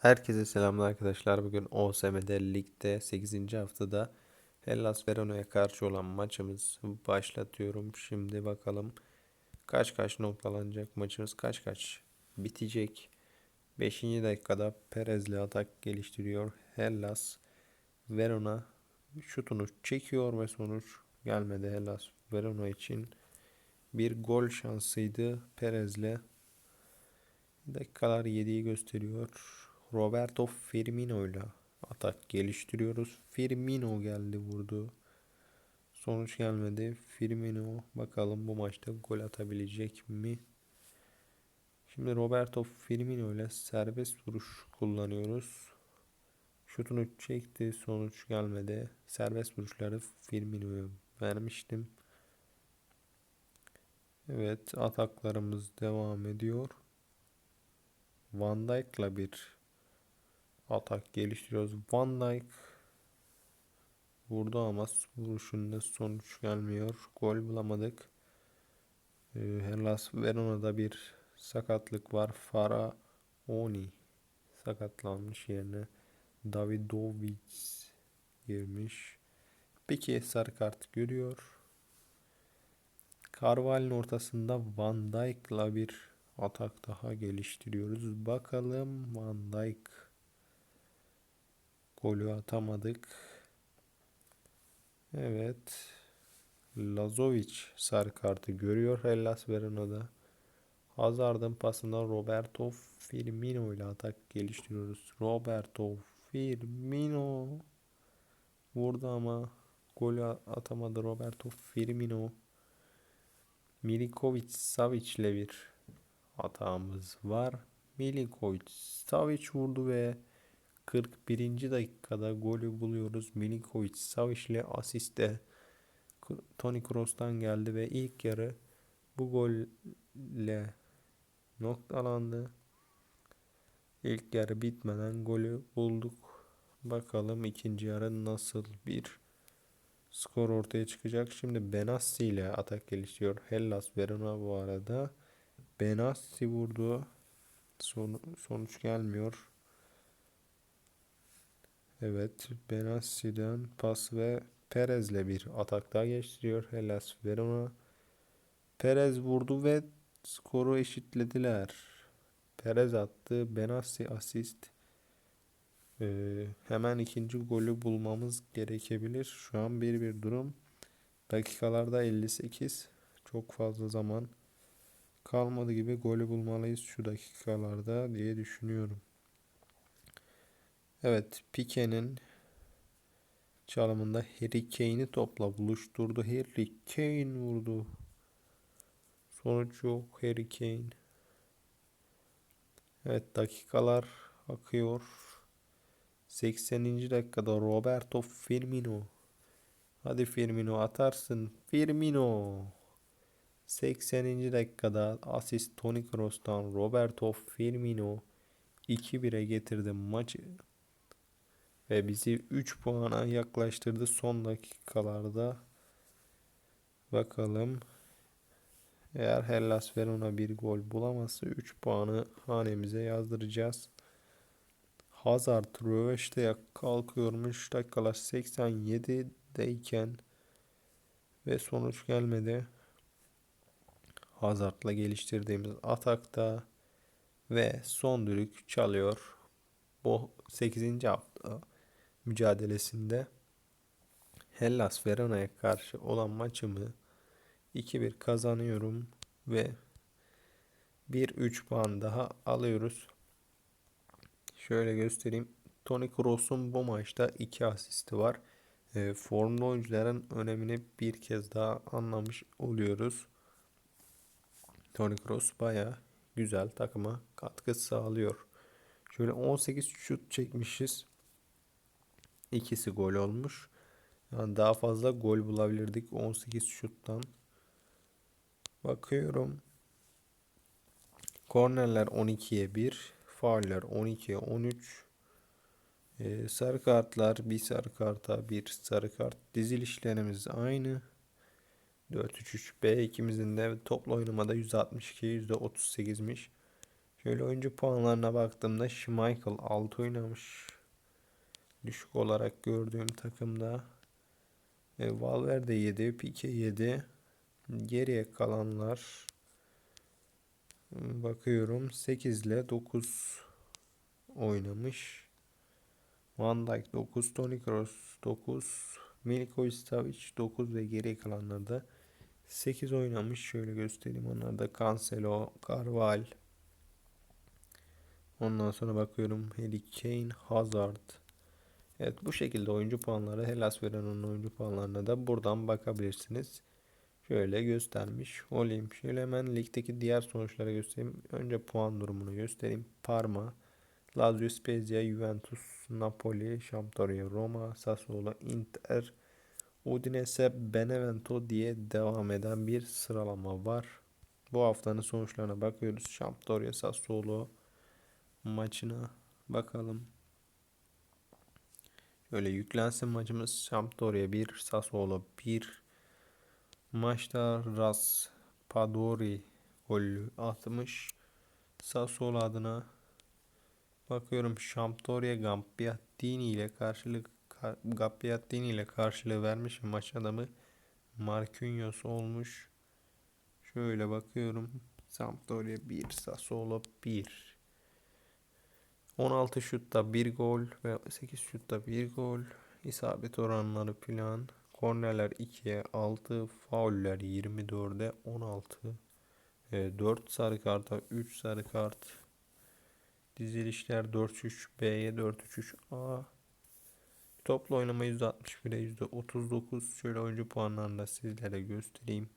Herkese selamlar arkadaşlar. Bugün OSM'de ligde 8. haftada Hellas Verona'ya karşı olan maçımız başlatıyorum. Şimdi bakalım kaç kaç noktalanacak maçımız kaç kaç bitecek. 5. dakikada Perez'le atak geliştiriyor. Hellas Verona şutunu çekiyor ve sonuç gelmedi Hellas Verona için. Bir gol şansıydı Perez'le. Dakikalar 7'yi gösteriyor. Roberto Firmino ile atak geliştiriyoruz. Firmino geldi vurdu. Sonuç gelmedi. Firmino bakalım bu maçta gol atabilecek mi? Şimdi Roberto Firmino ile serbest vuruş kullanıyoruz. Şutunu çekti. Sonuç gelmedi. Serbest vuruşları Firmino'ya vermiştim. Evet ataklarımız devam ediyor. Van Dijk'la bir atak geliştiriyoruz. Van Dijk vurdu ama vuruşunda sonuç gelmiyor. Gol bulamadık. Ee, Hellas Verona'da bir sakatlık var. Faraoni sakatlanmış yerine Davidovic girmiş. Peki sarı kart görüyor. Carvalho'nun ortasında Van Dijk'la bir atak daha geliştiriyoruz. Bakalım Van Dijk golü atamadık. Evet. Lazovic sarı kartı görüyor Hellas Verona'da. Hazard'ın pasında Roberto Firmino ile atak geliştiriyoruz. Roberto Firmino vurdu ama golü atamadı Roberto Firmino. Milikovic Savic ile bir hatamız var. Milikovic Savic vurdu ve 41. dakikada golü buluyoruz. Milikovic Savic ile asiste Toni Kroos'tan geldi ve ilk yarı bu golle noktalandı. İlk yarı bitmeden golü bulduk. Bakalım ikinci yarı nasıl bir skor ortaya çıkacak. Şimdi Benassi ile atak geliştiriyor. Hellas Verona bu arada. Benassi vurdu. Son, sonuç gelmiyor. Evet, Benassi'den pas ve Perez'le bir atak daha geçtiriyor Hellas Verona. Perez vurdu ve skoru eşitlediler. Perez attı, Benassi asist. Ee, hemen ikinci golü bulmamız gerekebilir. Şu an 1-1 durum. Dakikalarda 58. Çok fazla zaman kalmadı gibi golü bulmalıyız şu dakikalarda diye düşünüyorum. Evet, Pique'nin çalımında Harry Kane'i topla buluşturdu. Harry Kane vurdu. Sonuç yok Harry Kane. Evet dakikalar akıyor. 80. dakikada Roberto Firmino. Hadi Firmino atarsın. Firmino. 80. dakikada asist Toni Kroos'tan Roberto Firmino 2-1'e getirdi maçı. Ve bizi 3 puana yaklaştırdı son dakikalarda. Bakalım. Eğer Hellas Verona bir gol bulamazsa 3 puanı hanemize yazdıracağız. Hazard röveşteye kalkıyormuş. Dakikalar 87'deyken ve sonuç gelmedi. Hazard'la geliştirdiğimiz atakta ve son düdük çalıyor. Bu 8. hafta mücadelesinde Hellas Verona'ya karşı olan maçımı 2-1 kazanıyorum ve 1-3 puan daha alıyoruz. Şöyle göstereyim. Toni Kroos'un bu maçta 2 asisti var. E, formda oyuncuların önemini bir kez daha anlamış oluyoruz. Toni Kroos baya güzel takıma katkı sağlıyor. Şöyle 18 şut çekmişiz. İkisi gol olmuş. Yani daha fazla gol bulabilirdik 18 şuttan. Bakıyorum. Kornerler 12'ye 1. Fauller 12'ye 13. Ee, sarı kartlar bir sarı karta bir sarı kart. Dizilişlerimiz aynı. 4-3-3 B ikimizin de toplu oynamada %62 %38'miş. Şöyle oyuncu puanlarına baktığımda Schmeichel 6 oynamış. Düşük olarak gördüğüm takımda. E, Valverde 7, Pique 7. Geriye kalanlar bakıyorum 8 ile 9 oynamış. Van Dijk 9, Toni Kroos 9, Milinkovic Savic 9 ve geriye kalanlarda 8 oynamış. Şöyle göstereyim. Onlar da Cancelo, Carval. Ondan sonra bakıyorum Harry Kane, Hazard. Evet bu şekilde oyuncu puanları Hellas Verona'nın oyuncu puanlarına da buradan bakabilirsiniz. Şöyle göstermiş olayım. Şöyle hemen ligdeki diğer sonuçları göstereyim. Önce puan durumunu göstereyim. Parma, Lazio, Spezia, Juventus, Napoli, Sampdoria, Roma, Sassuolo, Inter, Udinese, Benevento diye devam eden bir sıralama var. Bu haftanın sonuçlarına bakıyoruz. Sampdoria, Sassuolo maçına bakalım. Şöyle yüklensin maçımız. Sampdoria 1, Sassuolo 1. Maçta Ras Padori golü atmış. Sassuolo adına bakıyorum Sampdoria Gabbiadini ile karşılık Gabbiadini ile karşılığı vermiş maç adamı Marquinhos olmuş. Şöyle bakıyorum. Sampdoria 1, Sassuolo 1. 16 şutta 1 gol ve 8 şutta 1 gol. İsabet oranları plan. Kornerler 2'ye 6, fauller 24'e 16. E, 4 sarı karta 3 sarı kart. Dizilişler 4-3 B'ye 4-3 A. Toplu oynama %61'e %39. Şöyle oyuncu puanlarını da sizlere göstereyim.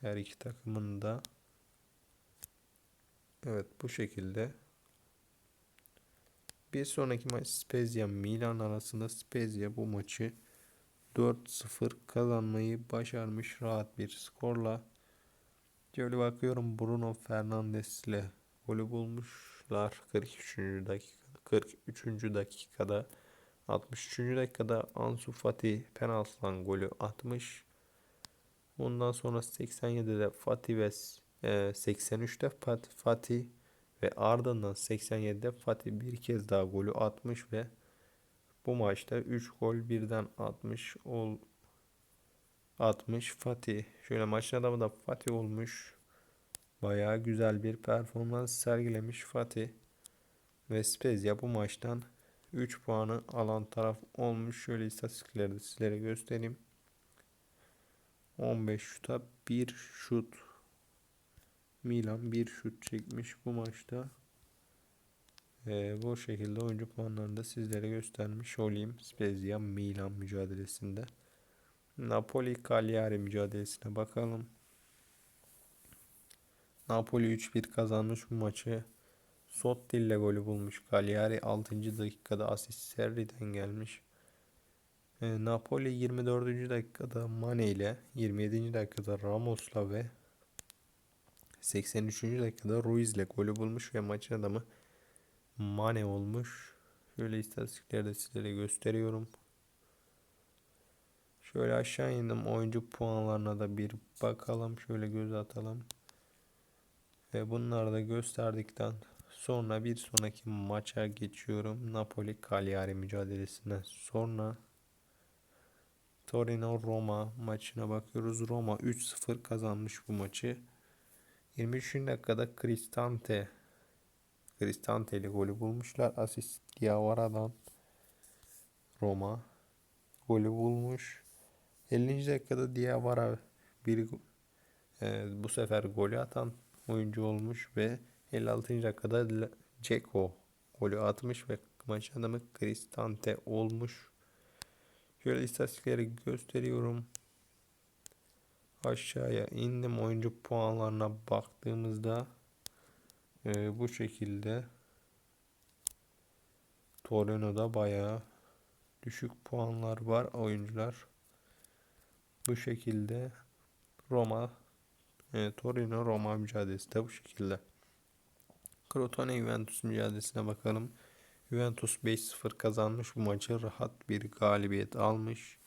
Her iki takımın da. Evet bu şekilde. Bir sonraki maç Spezia Milan arasında Spezia bu maçı 4-0 kazanmayı başarmış rahat bir skorla. Şöyle bakıyorum Bruno Fernandes ile golü bulmuşlar 43. dakika 43. dakikada 63. dakikada Ansu Fati penaltıdan golü atmış. Ondan sonra 87'de Fatih ve e, 83'te Fatih ve ardından 87'de Fatih bir kez daha golü atmış ve bu maçta 3 gol birden atmış ol atmış Fatih. Şöyle maçın adamı da Fatih olmuş. Bayağı güzel bir performans sergilemiş Fatih. Ve Spezia bu maçtan 3 puanı alan taraf olmuş. Şöyle istatistikleri de sizlere göstereyim. 15 şuta 1 şut. Milan 1 şut çekmiş bu maçta. Ee, bu şekilde oyuncu puanlarını da sizlere göstermiş olayım. Spezia Milan mücadelesinde. Napoli Cagliari mücadelesine bakalım. Napoli 3-1 kazanmış bu maçı. Sotti ile golü bulmuş. Cagliari 6. dakikada asist Serri'den gelmiş. E, Napoli 24. dakikada Mane ile 27. dakikada Ramos'la ve 83. dakikada Ruiz ile golü bulmuş ve maçın adamı Mane olmuş. Şöyle istatistikleri de sizlere gösteriyorum. Şöyle aşağı indim. Oyuncu puanlarına da bir bakalım. Şöyle göz atalım. Ve bunları da gösterdikten sonra bir sonraki maça geçiyorum. Napoli Cagliari mücadelesine sonra Torino Roma maçına bakıyoruz. Roma 3-0 kazanmış bu maçı. 23. dakikada Cristante Cristante ile golü bulmuşlar. Asist Diavara'dan Roma golü bulmuş. 50. dakikada Diawara bir e, bu sefer golü atan oyuncu olmuş ve 56. dakikada Ceko golü atmış ve maç adamı Cristante olmuş. Şöyle istatistikleri gösteriyorum. Aşağıya indim oyuncu puanlarına baktığımızda e, bu şekilde Torino'da bayağı düşük puanlar var oyuncular. Bu şekilde Roma e, Torino Roma mücadelesi de bu şekilde. Crotone Juventus mücadelesine bakalım. Juventus 5-0 kazanmış bu maçı. Rahat bir galibiyet almış.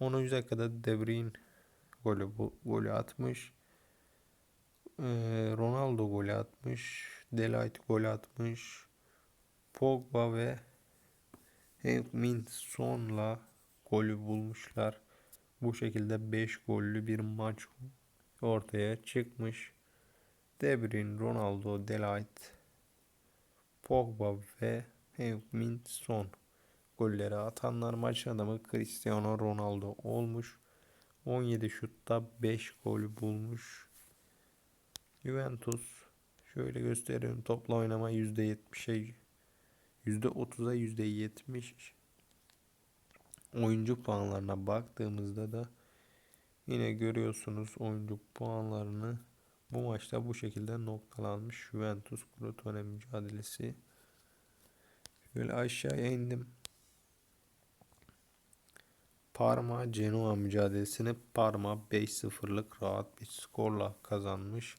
10. dakikada De Bruyne golü, bu, golü atmış. Ee, Ronaldo gol atmış. Delight gol atmış. Pogba ve Heung-min Son'la golü bulmuşlar. Bu şekilde 5 gollü bir maç ortaya çıkmış. De Bruyne, Ronaldo, Delight, Pogba ve Heung-min Son golleri atanlar maç adamı Cristiano Ronaldo olmuş. 17 şutta 5 gol bulmuş. Juventus şöyle gösteriyorum topla oynama %70'e %30'a %70 oyuncu puanlarına baktığımızda da yine görüyorsunuz oyuncu puanlarını bu maçta bu şekilde noktalanmış Juventus Crotone mücadelesi. Şöyle aşağıya indim. Parma Genoa mücadelesini Parma 5-0'lık rahat bir skorla kazanmış.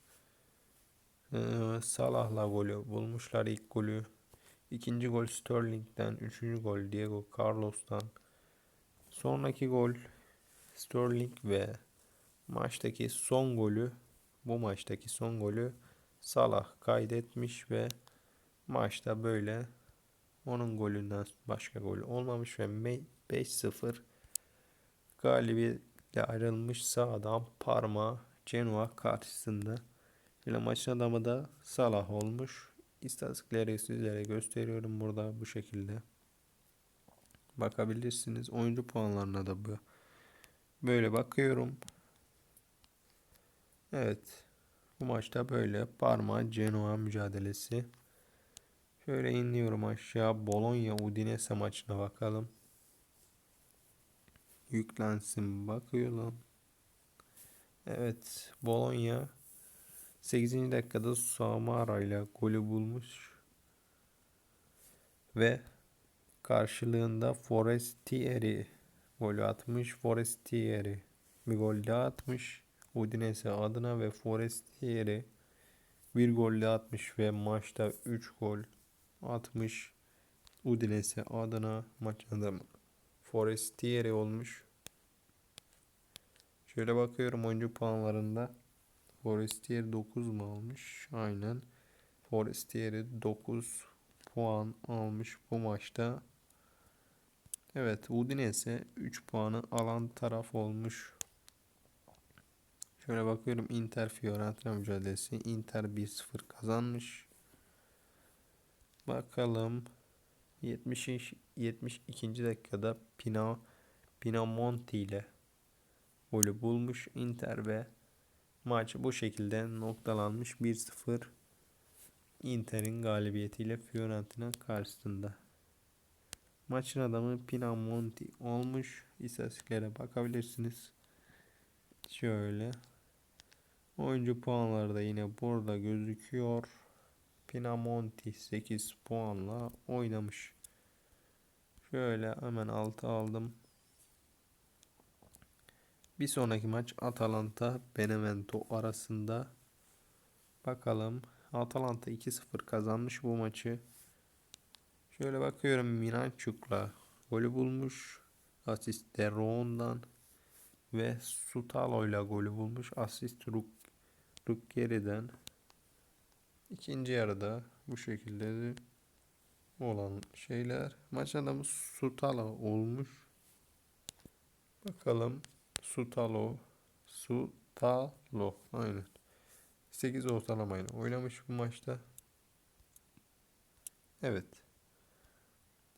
Ee, Salah'la golü bulmuşlar ilk golü. İkinci gol Sterling'den, üçüncü gol Diego Carlos'tan. Sonraki gol Sterling ve maçtaki son golü bu maçtaki son golü Salah kaydetmiş ve maçta böyle onun golünden başka gol olmamış ve 5-0 galibiyetle ayrılmış sağdan Parma Genoa karşısında. Yine maçın adamı da Salah olmuş. İstatistikleri sizlere gösteriyorum burada bu şekilde. Bakabilirsiniz. Oyuncu puanlarına da bu. Böyle bakıyorum. Evet. Bu maçta böyle Parma Genoa mücadelesi. Şöyle iniyorum aşağı. Bologna Udinese maçına bakalım. Yüklensin bakıyorum. Evet. Bologna 8. dakikada Samara ile golü bulmuş. Ve karşılığında Forestieri golü atmış. Forestieri bir gol daha atmış. Udinese adına ve Forestieri bir gol daha atmış ve maçta 3 gol atmış. Udinese adına maç adamı Forestieri olmuş. Şöyle bakıyorum oyuncu puanlarında. Forestier 9 mu almış? Aynen. Forestier'i 9 puan almış bu maçta. Evet Udinese 3 puanı alan taraf olmuş. Şöyle bakıyorum Inter Fiorentina mücadelesi. Inter 1-0 kazanmış. Bakalım 70 72. dakikada Pina Pinamonti ile golü bulmuş Inter ve maç bu şekilde noktalanmış 1-0 Inter'in galibiyetiyle Fiorentina karşısında. Maçın adamı Pinamonti olmuş. İstatistiklere bakabilirsiniz. Şöyle. Oyuncu puanları da yine burada gözüküyor. Pinamonti 8 puanla oynamış. Şöyle hemen altı aldım. Bir sonraki maç Atalanta Benevento arasında. Bakalım. Atalanta 2-0 kazanmış bu maçı. Şöyle bakıyorum Minanchuk'la golü bulmuş. Asist de Ron'dan ve Sutalo'yla golü bulmuş. Asist Ruk Rukkeri'den. İkinci yarıda bu şekilde olan şeyler. Maç adamı Sutalo olmuş. Bakalım Sutalo Sutalo aynen. 8 ortalamayla oynamış bu maçta. Evet.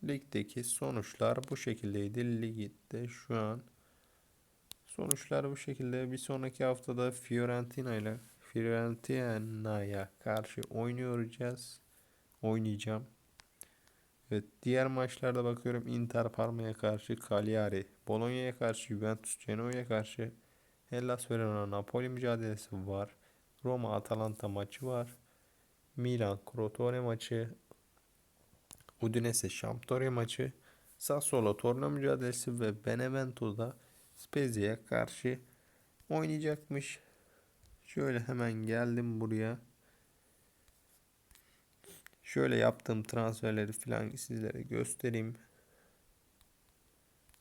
Ligdeki sonuçlar bu şekildeydi. Ligde şu an sonuçlar bu şekilde. Bir sonraki haftada Fiorentina ile Fiorentina'ya karşı oynuyoruz. Oynayacağım. Evet, diğer maçlarda bakıyorum Inter Parma'ya karşı Cagliari, Bologna'ya karşı Juventus, Genoa'ya karşı Hellas Verona Napoli mücadelesi var. Roma Atalanta maçı var. Milan Crotone maçı, Udinese Sampdoria maçı, Sassuolo Torino mücadelesi ve Benevento'da Spezia'ya karşı oynayacakmış. Şöyle hemen geldim buraya. Şöyle yaptığım transferleri falan sizlere göstereyim.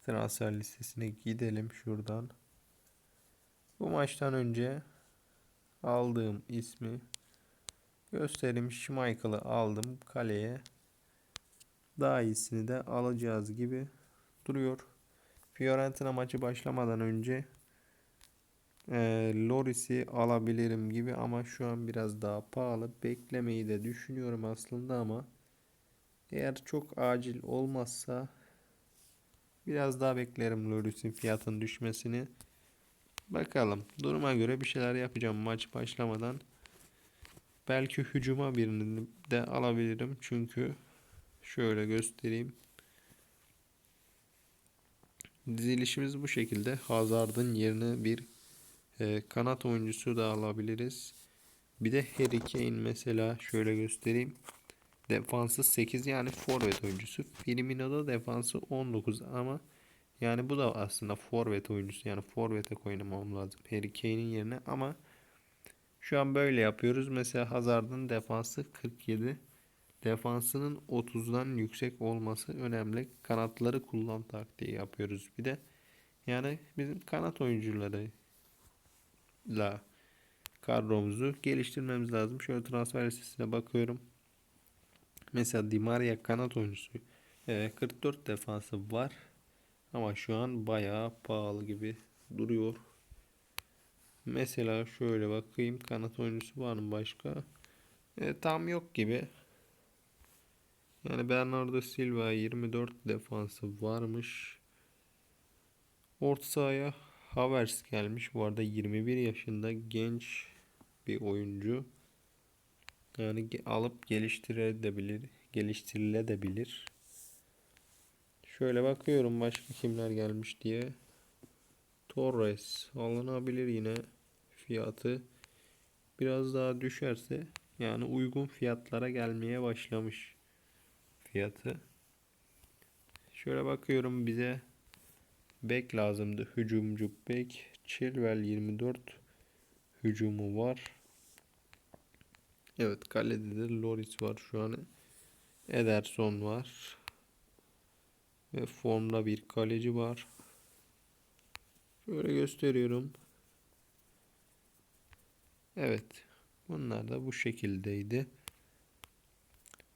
Transfer listesine gidelim şuradan. Bu maçtan önce aldığım ismi göstereyim. Schmeichel'ı aldım kaleye. Daha iyisini de alacağız gibi duruyor. Fiorentina maçı başlamadan önce e, Loris'i alabilirim gibi ama şu an biraz daha pahalı. Beklemeyi de düşünüyorum aslında ama eğer çok acil olmazsa biraz daha beklerim Loris'in fiyatın düşmesini. Bakalım. Duruma göre bir şeyler yapacağım maç başlamadan. Belki hücuma birini de alabilirim. Çünkü şöyle göstereyim. Dizilişimiz bu şekilde. Hazard'ın yerine bir e, kanat oyuncusu da alabiliriz. Bir de Harry Kane mesela şöyle göstereyim. Defansı 8 yani forvet oyuncusu. Firmino'da defansı 19 ama yani bu da aslında forvet oyuncusu. Yani forvete koymam lazım Harry Kane'in yerine ama şu an böyle yapıyoruz. Mesela Hazard'ın defansı 47. Defansının 30'dan yüksek olması önemli. Kanatları kullan taktiği yapıyoruz. Bir de yani bizim kanat oyuncularıyla kadromuzu geliştirmemiz lazım. Şöyle transfer listesine bakıyorum. Mesela Di Maria kanat oyuncusu. 44 defansı var. Ama şu an bayağı pahalı gibi duruyor. Mesela şöyle bakayım kanat oyuncusu var mı başka? E, tam yok gibi. Yani Bernardo Silva 24 defansı varmış. Orta sahaya Havertz gelmiş. Bu arada 21 yaşında genç bir oyuncu. Yani alıp geliştirilebilir, geliştirilebilir. Şöyle bakıyorum başka kimler gelmiş diye. Torres alınabilir yine fiyatı biraz daha düşerse yani uygun fiyatlara gelmeye başlamış fiyatı. Şöyle bakıyorum bize bek lazımdı. Hücumcu bek. Chilwell 24 hücumu var. Evet kalede de Loris var şu an. Ederson var. Ve formda bir kaleci var. Şöyle gösteriyorum. Evet. Bunlar da bu şekildeydi.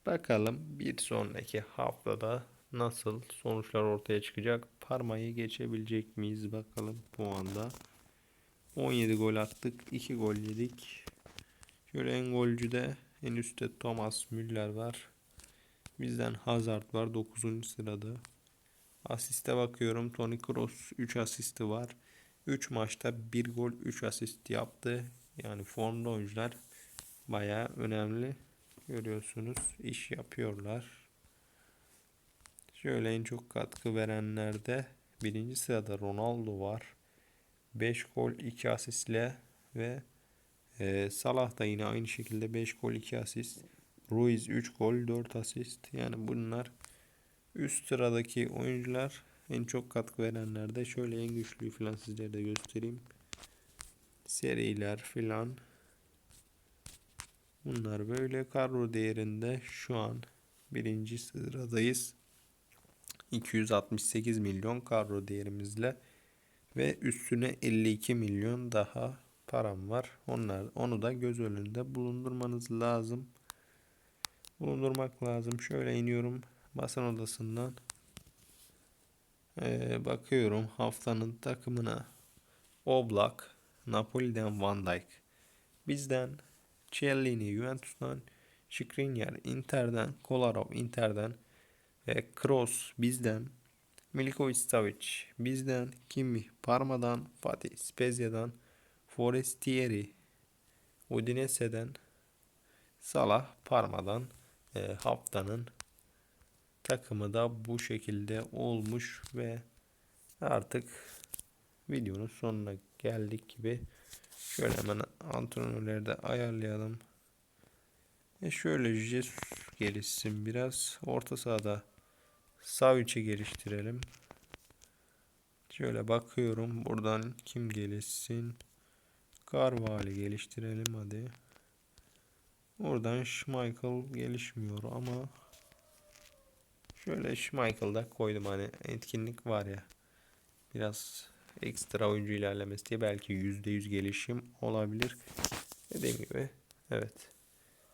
Bakalım bir sonraki haftada nasıl sonuçlar ortaya çıkacak. Parmayı geçebilecek miyiz bakalım bu anda. 17 gol attık. 2 gol yedik. Şöyle en golcüde en üstte Thomas Müller var. Bizden Hazard var 9. sırada. Asiste bakıyorum. Toni Kroos 3 asisti var. 3 maçta 1 gol 3 asist yaptı. Yani formda oyuncular baya önemli. Görüyorsunuz iş yapıyorlar. Şöyle en çok katkı verenlerde birinci sırada Ronaldo var. 5 gol 2 asistle ve e, Salah da yine aynı şekilde 5 gol 2 asist. Ruiz 3 gol 4 asist. Yani bunlar üst sıradaki oyuncular en çok katkı verenlerde şöyle en güçlüyü falan sizlere de göstereyim. Seriler filan. Bunlar böyle kadro değerinde şu an birinci sıradayız. 268 milyon kadro değerimizle ve üstüne 52 milyon daha param var. Onlar onu da göz önünde bulundurmanız lazım. Bulundurmak lazım. Şöyle iniyorum basın odasından. Ee, bakıyorum haftanın takımına. Oblak, Napoli'den Van Dijk. Bizden Cellini Juventus'tan, Skriniar Inter'den, Kolarov Inter'den ve Kroos bizden, Milikovic Savic bizden, Kimi Parma'dan, Fatih Spezia'dan, Forestieri Udinese'den, Salah Parma'dan e, haftanın takımı da bu şekilde olmuş ve artık videonun sonuna geldik gibi. Şöyle hemen antrenörleri de ayarlayalım. E şöyle Jesus gelişsin biraz. Orta sahada Savic'i geliştirelim. Şöyle bakıyorum. Buradan kim gelişsin? Carvalho geliştirelim hadi. Oradan Schmeichel gelişmiyor ama şöyle Schmeichel'da koydum hani etkinlik var ya. Biraz ekstra oyuncu ilerlemesi diye belki %100 gelişim olabilir. Dediğim gibi evet.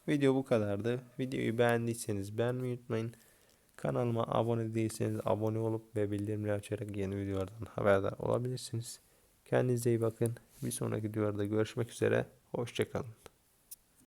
Video bu kadardı. Videoyu beğendiyseniz beğenmeyi unutmayın. Kanalıma abone değilseniz abone olup ve bildirimleri açarak yeni videolardan haberdar olabilirsiniz. Kendinize iyi bakın. Bir sonraki videolarda görüşmek üzere. Hoşçakalın.